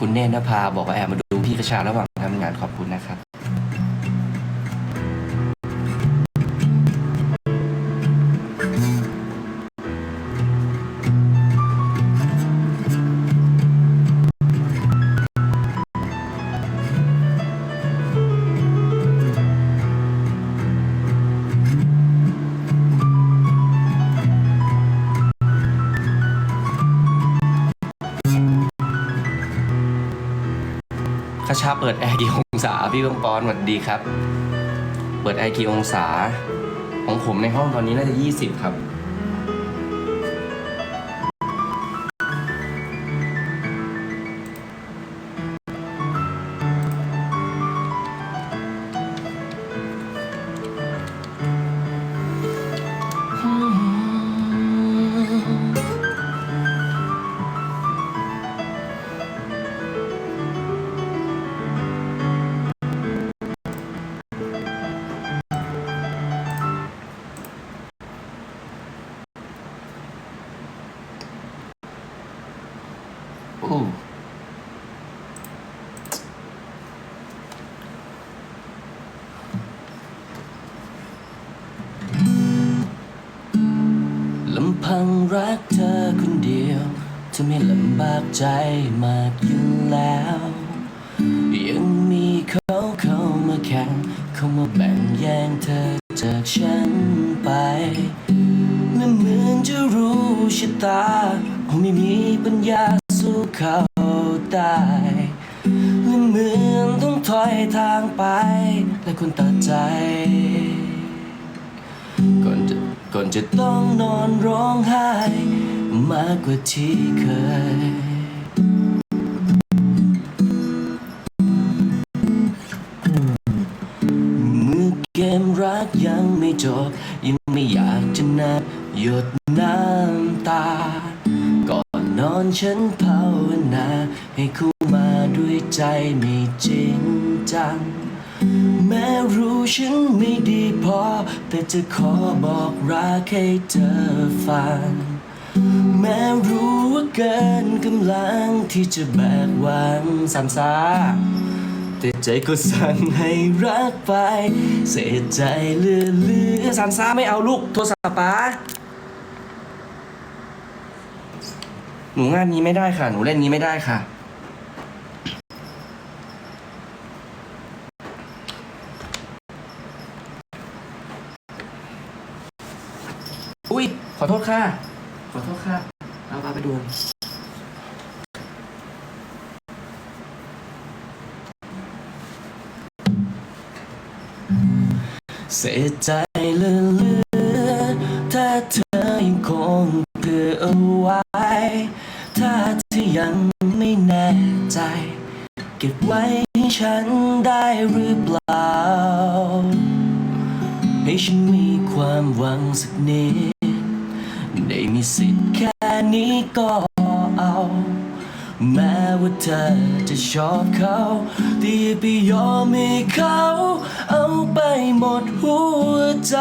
คุณเนธนภาบอกว่าแอบมาดูพี่กระชาระหว่างทำงานขอบคุณนะครับ ชาเปิดแอร์กี่องศาพี่บงปอนสวัสดีครับ เปิดแอร์กี่องศา ของผมในห้องตอนนี้น่าจะ 20 ครับังรักเธอคนเดียวจะไม่ลำบากใจมากอยู่แล้ว ยังมีเขาเข้ามาแข่งเข้ามาแบ่งแย่งเธอจากฉันไปและเหมือนจะรู้ชะตาคงไม่มีปัญญาสู้เขาได้และเหมือนต้องถอยทางไป และคนตัดใจก่อนจะ ก่อนจะต้องนอนร้องไห้ มากกว่าที่เคย เมื่อเกมรักยังไม่จบ ยังไม่อยากจะนับหยดน้ำตา ก่อนนอนฉันภาวนา ให้คู่มาด้วยใจไม่จริงจัง แม้รู้ฉันไม่ดีพอ แต่จะขอบอกรักให้เธอฟัง แม้รู้ว่าเกินกำลังที่จะแบกหวังสันซาแต่ใจก็สั่งให้รักไป เสียใจเลือเลือสันซาไม่เอาลูกโทรศัพท์ป้าหนูงานนี้ไม่ได้ค่ะ หนูเล่นนี้ไม่ได้ค่ะ อุ้ยขอโทษค่ะ ขอโทษค่ะ เอาปาไปดู เสียใจเหลือถ้าเธอยังคงเผื่อเอาไว้ ถ้าเธอยังไม่แน่ใจ เก็บไว้ให้ฉันได้หรือเปล่า ให้ฉันมีความหวังสักนิด สิทธิ์แค่นี้ก็เอา แม้ว่าเธอจะชอบเขาแต่อย่าไปยอมให้เขา เอาไปหมดหัวใจ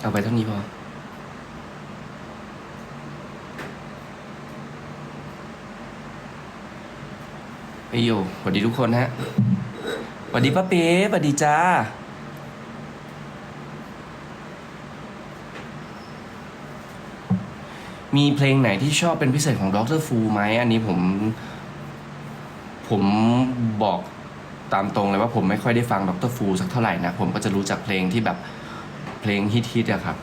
เอาไปเท่านี้พอไอโยสวัสดีทุกคนฮะ สวัสดีป้าเป๊สวัสดีจ้า มีเพลงไหนที่ชอบเป็นพิเศษของด็อกเตอร์ฟูไหม อันนี้ผม ผมบอกตามตรงเลยว่าผมไม่ค่อยได้ฟังด็อกเตอร์ฟูสักเท่าไหร่นะ ผมก็จะรู้จักเพลงที่แบบเพลงฮิตๆอะครับ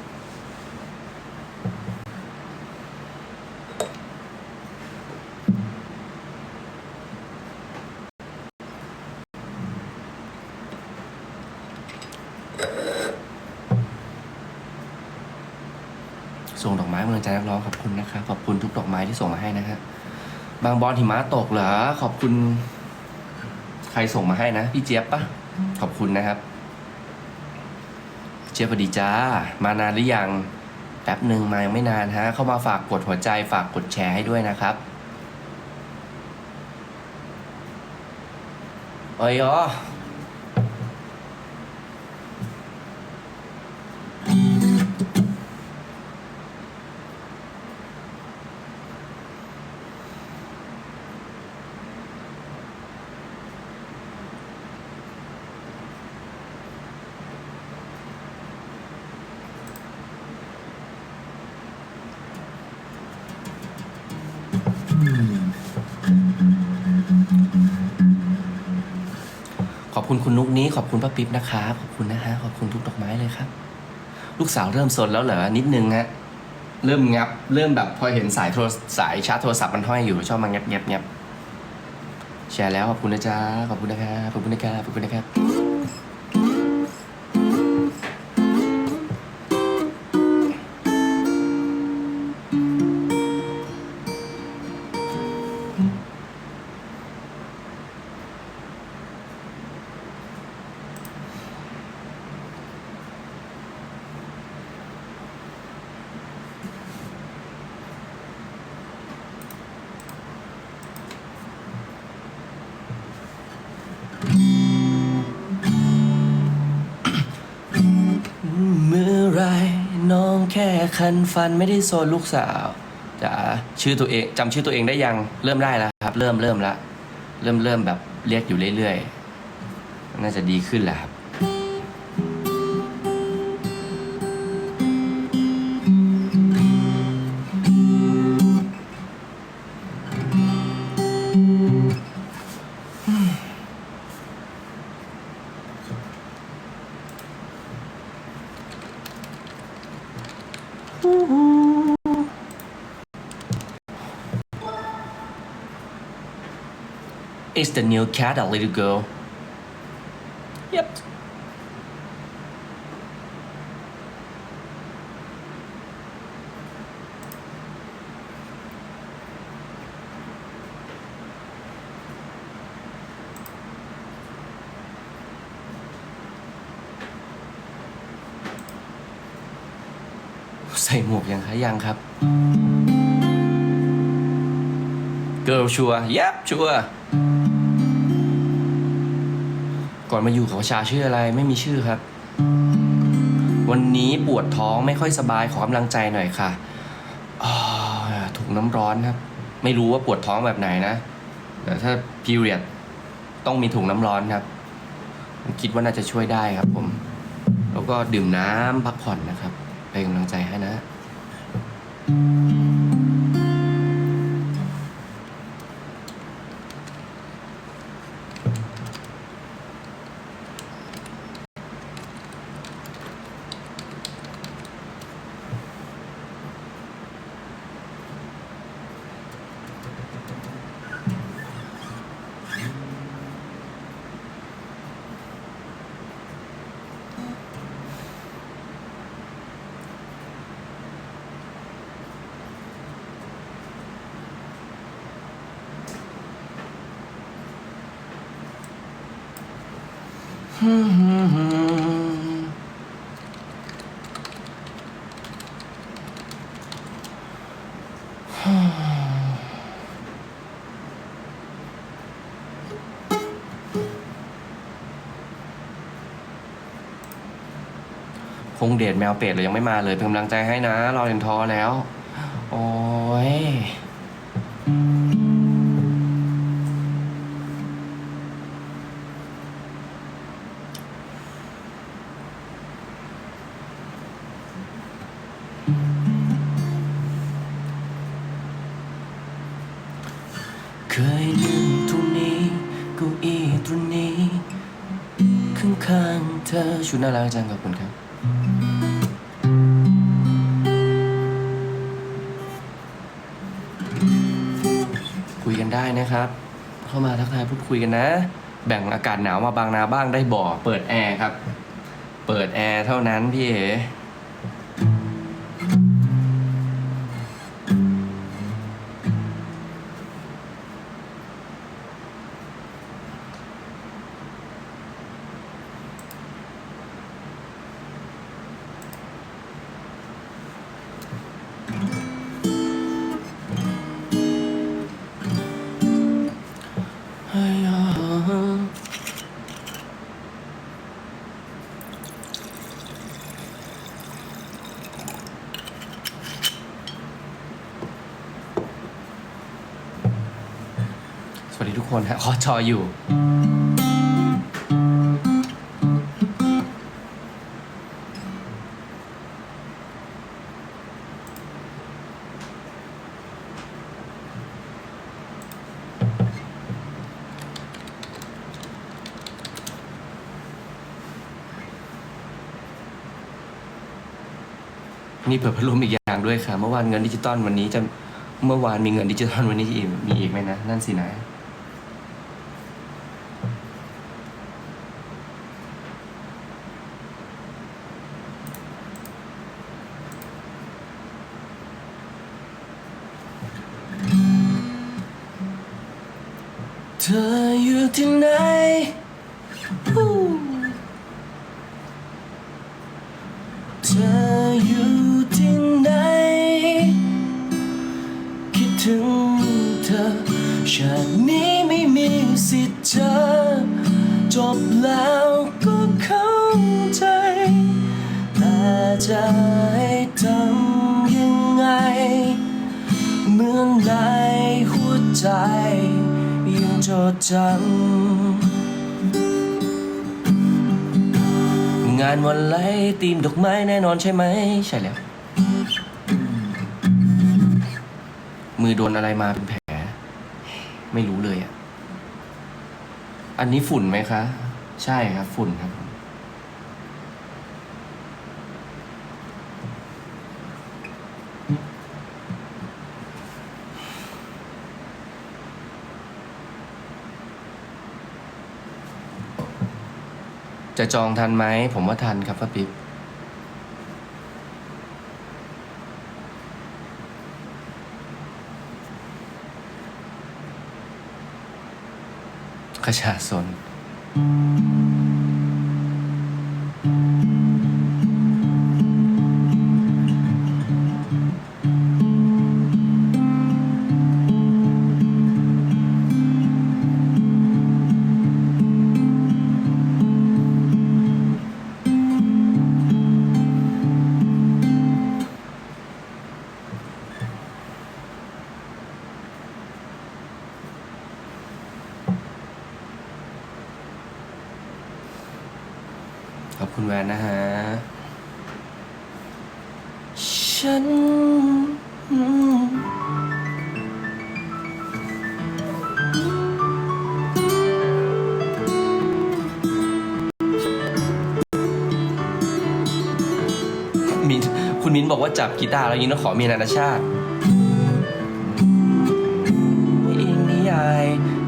ส่งดอกไม้กำลังใจนักร้องขอบคุณนะครับขอบคุณทุกดอกไม้ที่ส่งมาให้นะฮะบางบอลหิมะตกเหรอขอบคุณ ใครส่งมาให้นะพี่เจี๊ยบปะขอบคุณนะครับ เจี๊ยบสวัสดีจ้ามานานหรือยังแป๊บหนึ่งมายังไม่นานฮะ เข้ามาฝากกดหัวใจฝากกดแชร์ให้ด้วยนะครับเอ้ยอ๋ คุณคุณนุกนี้ขอบคุณป้าปิ๊บนะคะ ขอบคุณนะฮะขอบคุณทุกดอกไม้เลยครับ ลูกสาวเริ่มสนแล้วเหรอนิดนึงฮะเริ่มงับ เริ่มแบบพอเห็นสายโทรสายชาร์จโทรศัพท์มันห้อยอยู่ชอบมาเงบเงบเงบแชร์แล้วขอบคุณนะจ๊ะขอบคุณนะครับขอบคุณนะครับขอบคุณนะครับ คันฟันไม่ได้โซนลูกสาวจะชื่อตัวเองจำชื่อตัวเองได้ยังเริ่มได้แล้วครับ เริ่มเริ่มละเริ่มเริ่มแบบเรียกอยู่เรื่อยๆ น่าจะดีขึ้นแหละครับ It's the new cat, a little girl. Yep. ใส่หมวกยังคะยังครับ Girl ชัวร์ Yep ชั อนมาอยู่กับวชาชื่ออะไรไม่มีชื่อครับ วันนี้ปวดท้องไม่ค่อยสบายขอกำลังใจหน่อยค่ะอถุงน้ำร้อนครับ ไม่รู้ว่าปวดท้องแบบไหนนะแต่ถ้า period ต้องมีถุงน้ำร้อนครับคิดว่าน่าจะช่วยได้ครับผม แล้วก็ดื่มน้ำพักผ่อนนะครับ เป็นกำลังใจให้นะ คงเดทแมวเป็ดเลยยังไม่มาเลย เป็นกำลังใจให้นะ รอเรนทอแล้ว โอ้ยเคยนั่งตรงนี้เก้าอี้ตรงนี้ข้างๆเธอชุดน่ารักจังขอบ นะครับ เข้ามาทักทายพูดคุยกันนะ แบ่งอากาศหนาวมาบางนาบ้างได้บ่อ เปิดแอร์ครับ เปิดแอร์เท่านั้นพี่เอ๋ ชออยู่ นี่เปิดพัดลมอีกอย่างด้วยค่ะ เมื่อวานเงินดิจิตอลวันนี้จะเมื่อวานมีเงินดิจิตอลวันนี้อีกมีอีกไหมนะ นั่นสินะ อยู่ที่ไหนฮู้เธออยู่ที่ไหน คิดถึงเธอชาตินี้ไม่มีสิทธิ์เจอ จบแล้วก็เข้าใจ แต่จะให้ทำยังไง เหมือนในหัวใจ จดจำงานวันไหลตีมดอกไม้แน่นอนใช่ไหม ใช่แล้ว มือโดนอะไรมาเป็นแผล ไม่รู้เลยอะ อันนี้ฝุ่นไหมคะ ใช่ครับ ฝุ่นครับ จะจองทันไหม ผมว่าทันครับป้าปิ๊บขชาสน คุณมิ้นบอกว่าจับกีตาร์แล้วยินต้องขอเมียนานาชาติเองนิยาย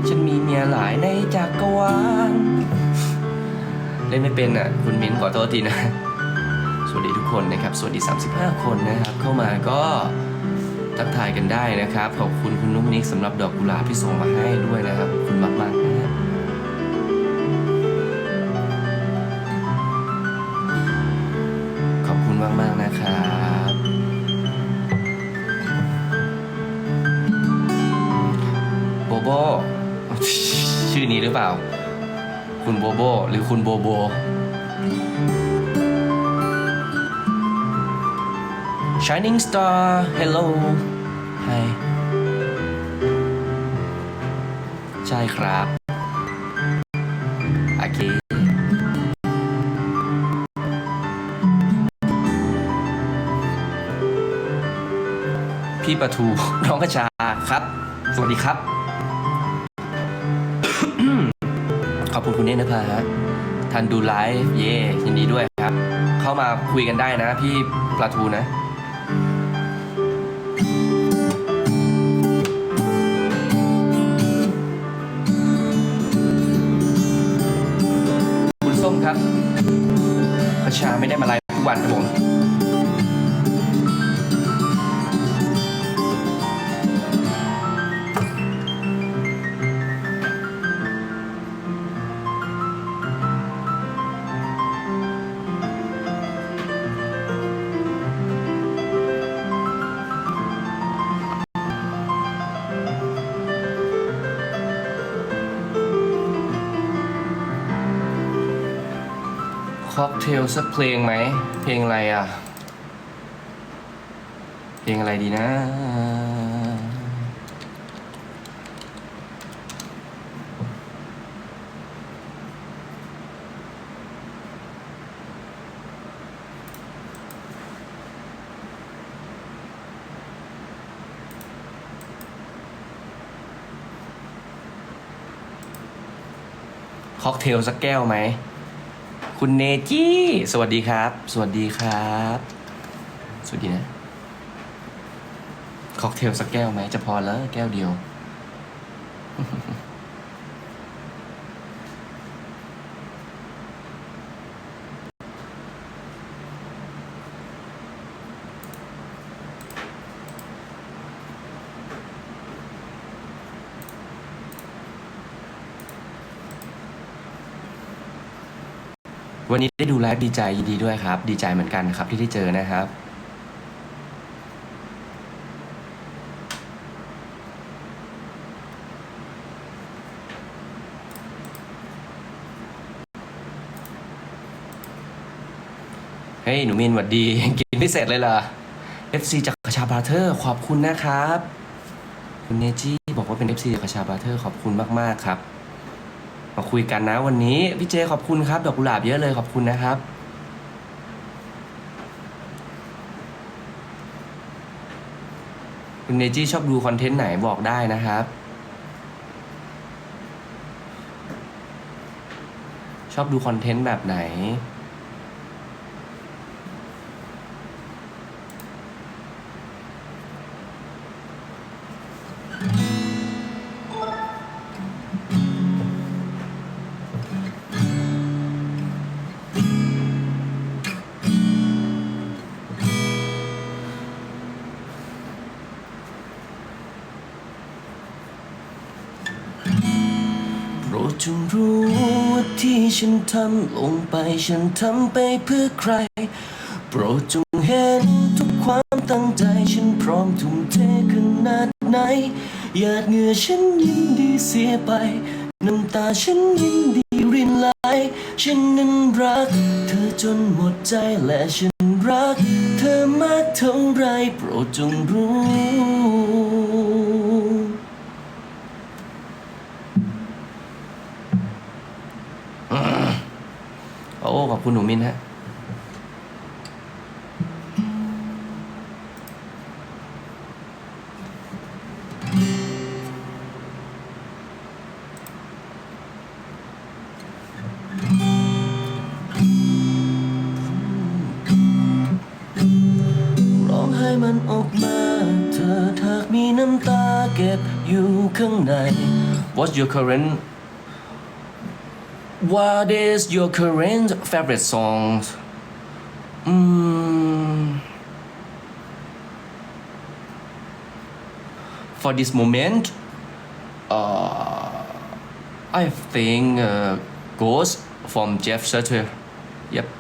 ฉันมีเมียหลายในจักรวาลเล่นไม่เป็นอะ คุณมิ้นขอโทษทีนะ สวัสดีทุกคนนะครับ สวัสดี 35 คนนะครับ เข้ามาก็ทักทายกันได้นะครับ ขอบคุณคุณนุ๊กนิกสำหรับดอกกุหลาบที่ส่งมาให้ด้วยนะครับขอบคุณมากมากๆ หรือคุณโบโบ Shining Star Hello Hi ใช่ครับโอเคพี่ปะทูน้องกระชาครับ สวัสดีครับ อบคุณคุณเนตรนภาฮะทันดูไลฟ์เย่ยินดีด้วยครับ เข้ามาคุยกันได้นะพี่ปลาทูนะ คุณส้มครับพระชาไม่ได้มาไลฟ์ ค็อกเทลสักเพลงไหม เพลงอะไรอะ เพลงอะไรดีนะ ค็อกเทลสักแก้วไหม คุณเนจี้สวัสดีครับ สวัสดีครับ สวัสดีนะค็อกเทลสักแก้วไหมจะพอแล้วแก้วเดียว วันนี้ได้ดูไลฟ์ดีใจยินดีด้วยครับ ดีใจเหมือนกันครับที่ได้เจอนะครับ เฮ้ย หนูมินหวัดดี กินไม่เสร็จเลยเหรอ FC จากกระชาบาเธอร์ ขอบคุณนะครับ คุณเนจี้บอกว่าเป็น FC จากกระชาบาเธอร์ ขอบคุณมาก ๆ ครับ มาคุยกันนะวันนี้ พี่เจขอบคุณครับดอกกุหลาบเยอะเลยขอบคุณนะครับ คุณเนจี้ชอบดูคอนเทนต์ไหนบอกได้นะครับ ชอบดูคอนเทนต์แบบไหน ทำลงไป ฉันทำไปเพื่อใคร โปรดจงเห็นทุกความตั้งใจ ฉันพร้อมทุ่มเทขนาดไหนหยาดเหงื่อฉันยินดีเสียไป น้ำตาฉันยินดีรินไหลฉันนั้นรัก เธอจนหมดใจและฉันรัก เธอมากเท่าไรโปรดจงรู้ โอ้ขอบคุณหนูมินฮะร้องไห้มันอกมาเธอหามีน้ำตาเก็บอยู่ข้างใน What's your current What is your current favorite song? Mm, for this moment, uh, I think uh, Ghost from Jeff Sutter. Yep.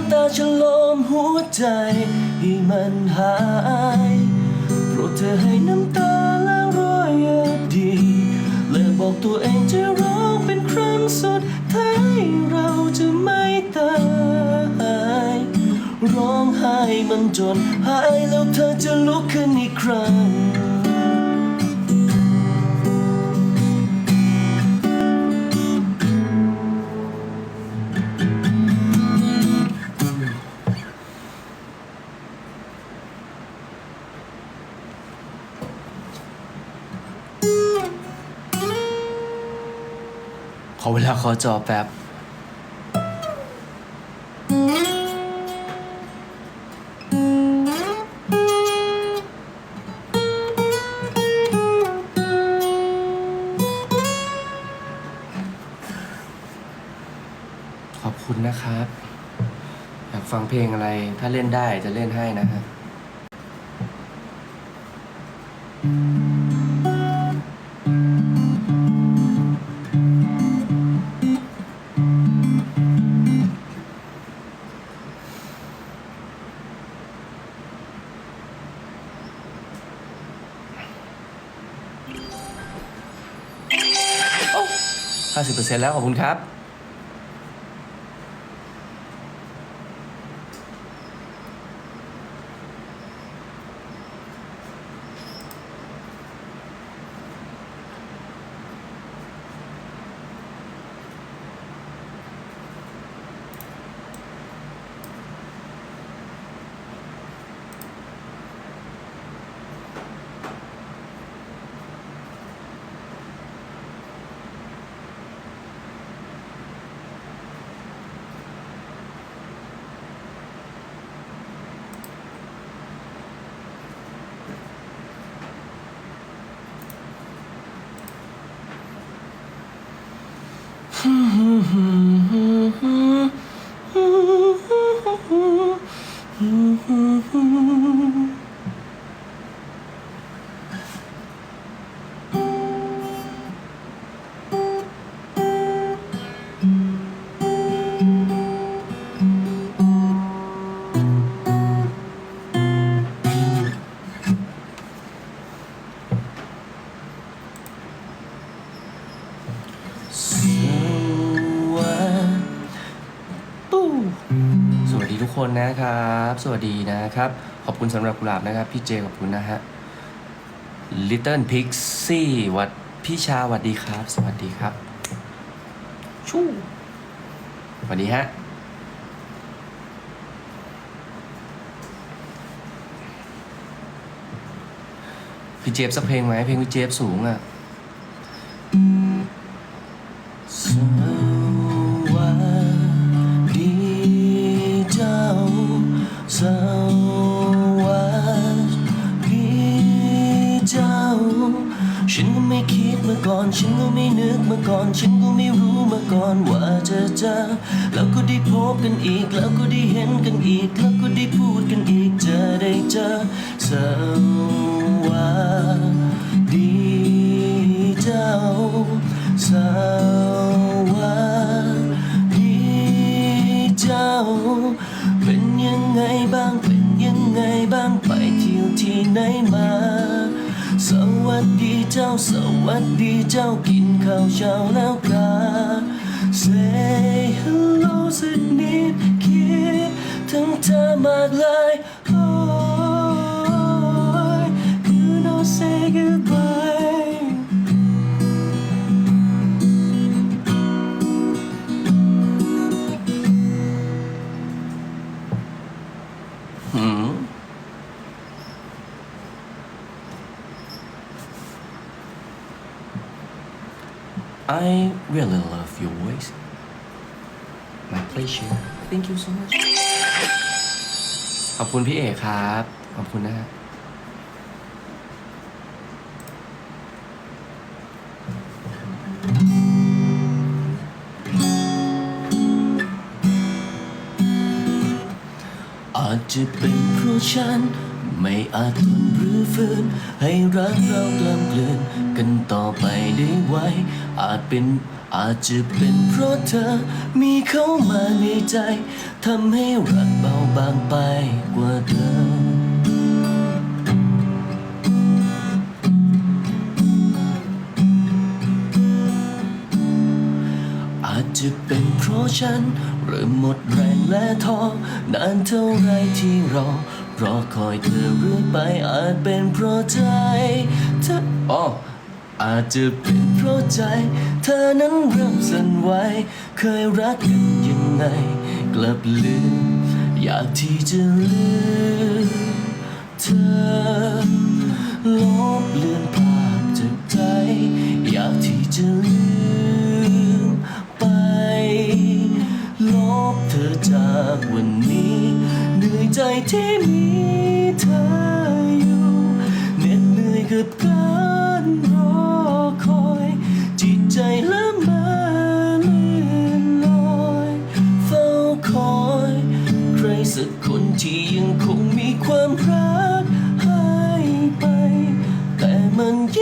ำตาฉลมหัวใจให้มันหายโปรดเธอให้น้ำตาล้างรอยอดีตและบอกตัวเองจะร้องเป็นครั้งสุดท้ายเราจะไม่ตายร้องไห้มันจนหายแล้วเธอจะลุกขึ้นอีกครั้ง ลาขอจอแป๊บ ขอบคุณนะครับ อยากฟังเพลงอะไร ถ้าเล่นได้จะเล่นให้นะฮะ thank you 100%แล้วขอบคุณครับ สวัสดีนะครับ ขอบคุณสำหรับกุหลาบนะครับ พี่เจขอบคุณนะฮะ Little Pixie วัดพี่ชาสวัสดีครับ สวัสดีครับ ชู่สวัสดีฮะพี่เจฟสักเพลงไหมเพลงพี่เจฟสูงอะ ก็ไม่นึกมาก่อน ฉันก็ไม่รู้มาก่อนว่าจะเจอแล้วก็ได้พบกันอีก แล้วก็ได้เห็นกันอีก แล้วก็ได้พูดกันอีกจะได้เจอสวัสดีเจ้าสวัสดีเจ้า เป็นยังไงบ้าง เป็นยังไงบ้าง ไปเที่ยวที่ไหนมา สวัสดีเจ้าสวัสดีเจ้ากินข้าวเช้าแล้วกา Say hello สักนิดคิดถึงเธอมากเลย Oh you know say goodbye หืม I really love your voice. My pleasure. Thank you so much. ขอบคุณพี่เอกครับ ขอบคุณนะฮะอาจจะเป็นเพราะฉัน ไม่อาจทนหรือฝืนให้รักเรากลำกลืนกันต่อไปได้ไวอาจเป็นอาจจะเป็นเพราะเธอมีเข้ามาในใจทำให้รักเบาบางไปกว่าเดิมอาจจะเป็นเพราะฉันเริ่มหมดแรงและท้อนานเท่าไรที่รอ รอคอยเธอเรื่อยไปอาจเป็นเพราะใจเธออ๋ออาจจะเป็นเพราะใจ เธอนั้นเริ่มสั่นไหวเคยรักกันยังไง กลับลืม อยากที่จะลืมเธอลบเลือนภาพจากใจ อยากที่จะลืมไป ลบเธอจากวันนี้ ใจที่มีเธออยู่เหน็ดเหนื่อยกับการรอคอย จิตใจละเมาเลื่อนลอยเฝ้าคอย ใครสักคนที่ยังคงมีความรักให้ไป แต่มันยิ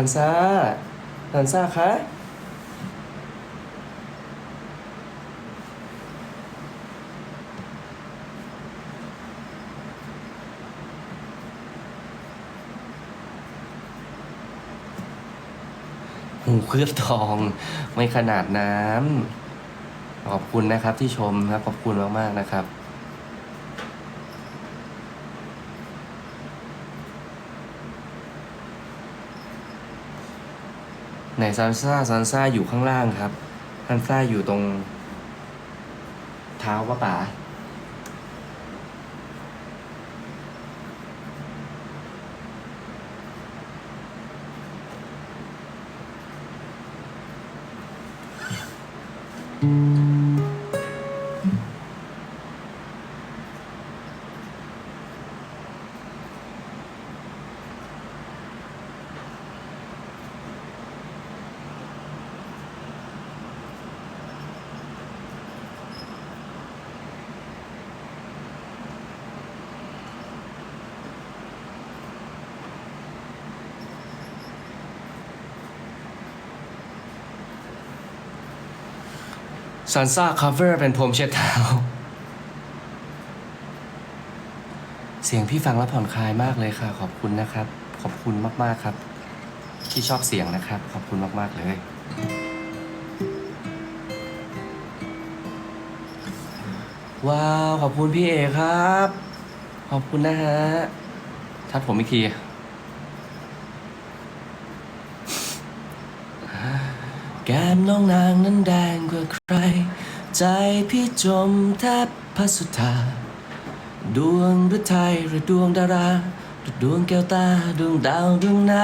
ซันซ่าซันซ่าคะหูเคลือบทองไม่ขนาดน้ำขอบคุณนะครับที่ชมครับ ขอบคุณมาก ๆ นะครับ ไหนซันซ่าซันซ่าอยู่ข้างล่างครับซันซ่าอยู่ตรง เท้าป้าป๋า ซันซ่าคัฟเวอร์เป็นพรมเช็ดเท้า เสียงพี่ฟังแล้วผ่อนคลายมากเลยค่ะ ขอบคุณนะครับ ขอบคุณมาก ๆ ครับ ที่ชอบเสียงนะครับ ขอบคุณมาก ๆ เลย ว้าว ขอบคุณพี่เอครับ ขอบคุณนะฮะ ทัดผมอีกที แก้มน้องนางนั้นแดงกว่าใคร ใจพี่จมแทบพัสุธา ดวงหรือไทยหรือดวงดารา หรือดวงแก้วตา ดวงดาวดวงไหน